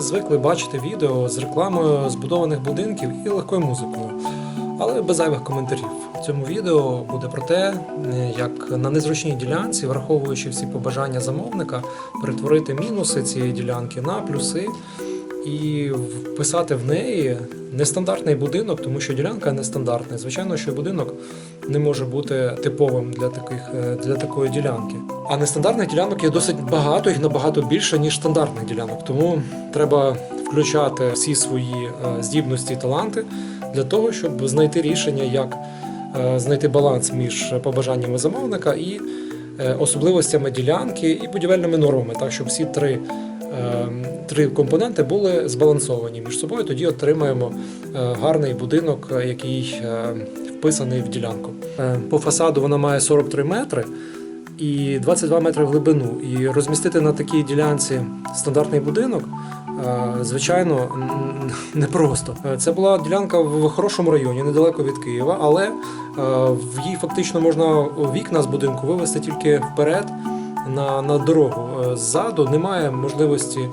звикли бачити відео з рекламою збудованих будинків і легкою музикою, але без зайвих коментарів. В цьому відео буде про те, як на незручній ділянці, враховуючи всі побажання замовника, перетворити мінуси цієї ділянки на плюси і вписати в неї нестандартний будинок, тому що ділянка нестандартна. Звичайно, що будинок не може бути типовим для таких для такої ділянки. А нестандартних ділянок є досить багато, їх набагато більше ніж стандартних ділянок. Тому треба включати всі свої е, здібності і таланти для того, щоб знайти рішення, як е, знайти баланс між побажаннями замовника і е, особливостями ділянки і будівельними нормами, так щоб всі три. Три компоненти були збалансовані між собою. Тоді отримаємо гарний будинок, який вписаний в ділянку. По фасаду вона має 43 метри і 22 метри в глибину. І розмістити на такій ділянці стандартний будинок, е, звичайно, непросто. Е, Це була ділянка в хорошому районі, недалеко від Києва, але е, в їй фактично можна вікна з будинку вивести тільки вперед на, на дорогу. Ззаду немає можливості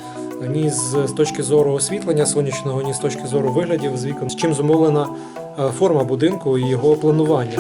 ні з, точки зору освітлення сонячного, ні з точки зору виглядів з вікон, з чим зумовлена форма будинку і його планування.